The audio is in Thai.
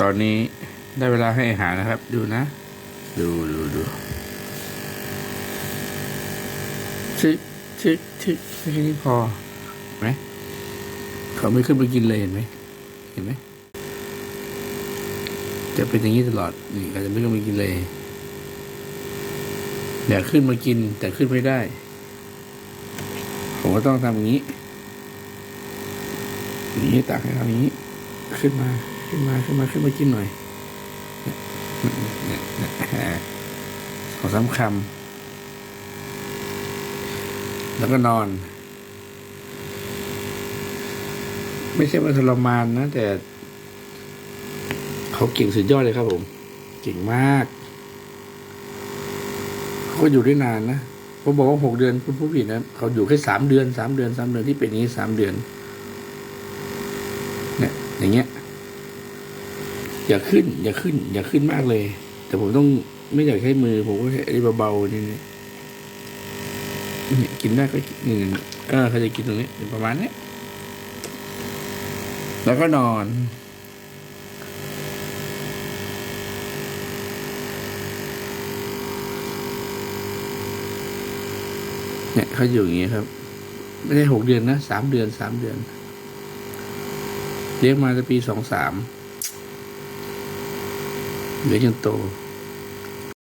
ตอนนี้ได้เวลาให้อาหารนะครับ ดูนะ ดูดูดูชิกชิกชิกแค่นี้พอเห็นไหมเขาไม่ขึ้นไปกินเลยเห็นไหมเห็นไหมจะเป็นอย่างนี้ตลอดนี่เขาจะไม่ขึ้นไปกินเลยอยากขึ้นมากินแต่ขึ้นไม่ได้ ผมก็ต้องทำอย่างนี้อย่างนี้ตักให้เขาอย่างนี้ขึ้นมา ขึ้นมาขึ้นมาขึ้นมากินหน่อยเนี่ยเนี่ยเนี่ยสองสามคำแล้วก็นอน ไม่ใช่ว่าทรมานนะ แต่ เขาเก่งสุดยอดเลยครับผม เก่งมาก เขาก็อยู่ได้นานนะผมบอกว่าหกเดือนคุณผู้ผิดนะเขาอยู่แค่สามเดือนสามเดือนสามเดือนที่เป็นอย่างนี้สามเดือน เนี่ย อย่างเงี้ย อย่าขึ้น อย่าขึ้น อย่าขึ้นมากเลย แต่ผมต้องไม่อยากใช้มือ ผมก็ใช้ไอ้เบาๆนี่นี่เนี่ยกินได้ก็นี่เออเขาจะกินตรงนี้ประมาณนี้แล้วก็นอน เนี่ยเขาอยู่อย่างนี้ครับ ไม่ได้หกเดือนนะสามเดือนสามเดือนเลี้ยงมาตั้งปีสองสาม Vegetou.